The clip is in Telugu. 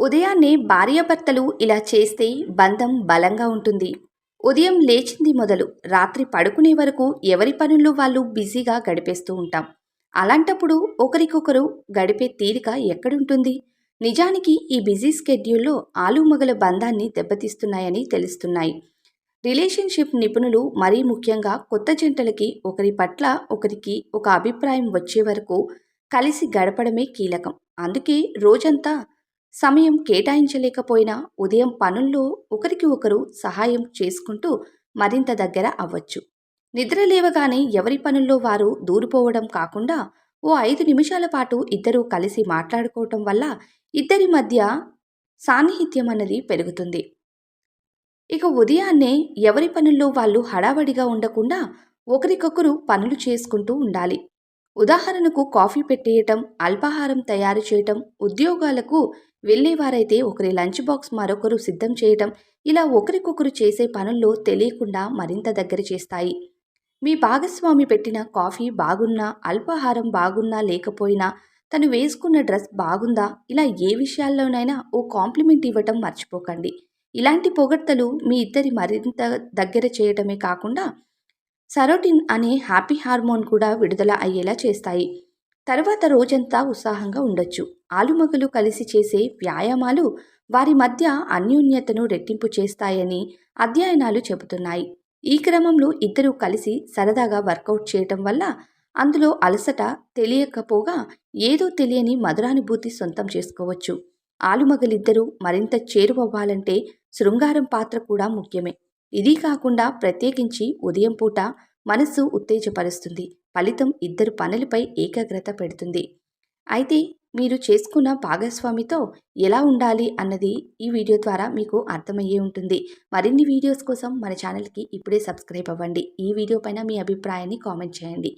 ఉదయాన్నే భార్యాభర్తలు ఇలా చేస్తే బంధం బలంగా ఉంటుంది. ఉదయం లేచింది మొదలు రాత్రి పడుకునే వరకు ఎవరి పనుల్లో వాళ్ళు బిజీగా గడిపేస్తూ ఉంటాం. అలాంటప్పుడు ఒకరికొకరు గడిపే తీరిక ఎక్కడుంటుంది? నిజానికి ఈ బిజీ స్కెడ్యూల్లో ఆలుమగల బంధాన్ని దెబ్బతీస్తున్నాయని తెలుస్తున్నాయి. రిలేషన్షిప్ నిపుణులు మరీ ముఖ్యంగా కొత్త జంటలకి ఒకరి పట్ల ఒకరికి ఒక అభిప్రాయం వచ్చే వరకు కలిసి గడపడమే కీలకం. అందుకే రోజంతా సమయం కేటాయించలేకపోయినా ఉదయం పనుల్లో ఒకరికి ఒకరు సహాయం చేసుకుంటూ మరింత దగ్గర అవ్వచ్చు. నిద్ర లేవగానే ఎవరి పనుల్లో వారు దూరిపోవడం కాకుండా ఓ ఐదు నిమిషాల పాటు ఇద్దరూ కలిసి మాట్లాడుకోవటం వల్ల ఇద్దరి మధ్య సాన్నిహిత్యం అన్నది పెరుగుతుంది. ఇక ఉదయాన్నే ఎవరి పనుల్లో వాళ్ళు హడావడిగా ఉండకుండా ఒకరికొకరు పనులు చేసుకుంటూ ఉండాలి. ఉదాహరణకు కాఫీ పెట్టేయటం అల్పాహారం తయారు చేయటం ఉద్యోగాలకు వెళ్ళేవారైతే ఒకరి లంచ్ బాక్స్ మరొకరు సిద్ధం చేయటం ఇలా ఒకరికొకరు చేసే పనుల్లో తెలియకుండా మరింత దగ్గర చేస్తాయి. మీ భాగస్వామి పెట్టిన కాఫీ బాగున్నా అల్పాహారం బాగున్నా లేకపోయినా తను వేసుకున్న డ్రెస్ బాగుందా ఇలా ఏ విషయాల్లోనైనా ఓ కాంప్లిమెంట్ ఇవ్వటం మర్చిపోకండి. ఇలాంటి పొగడ్తలు మీ ఇద్దరి మరింత దగ్గర చేయటమే కాకుండా సరోటిన్ అనే హ్యాపీ హార్మోన్ కూడా విడుదల అయ్యేలా చేస్తాయి. తర్వాత రోజంతా ఉత్సాహంగా ఉండొచ్చు. ఆలుమగలు కలిసి చేసే వ్యాయామాలు వారి మధ్య అన్యోన్యతను రెట్టింపు చేస్తాయని అధ్యయనాలు చెబుతున్నాయి. ఈ క్రమంలో ఇద్దరూ కలిసి సరదాగా వర్కౌట్ చేయటం వల్ల అందులో అలసట తెలియకపోగా ఏదో తెలియని మధురానుభూతి సొంతం చేసుకోవచ్చు. ఆలుమగలిద్దరూ మరింత చేరువవ్వాలంటే శృంగారం పాత్ర కూడా ముఖ్యమే. ఇది కాకుండా ప్రత్యేకించి ఉదయం పూట మనస్సు ఉత్తేజపరుస్తుంది. ఫలితం ఇద్దరు పనులపై ఏకాగ్రత పెడుతుంది. అయితే మీరు చేసుకున్న భాగస్వామితో ఎలా ఉండాలి అన్నది ఈ వీడియో ద్వారా మీకు అర్థమయ్యే ఉంటుంది. మరిన్ని వీడియోస్ కోసం మన ఛానల్కి ఇప్పుడే సబ్స్క్రైబ్ అవ్వండి. ఈ వీడియో పైన మీ అభిప్రాయాన్ని కామెంట్ చేయండి.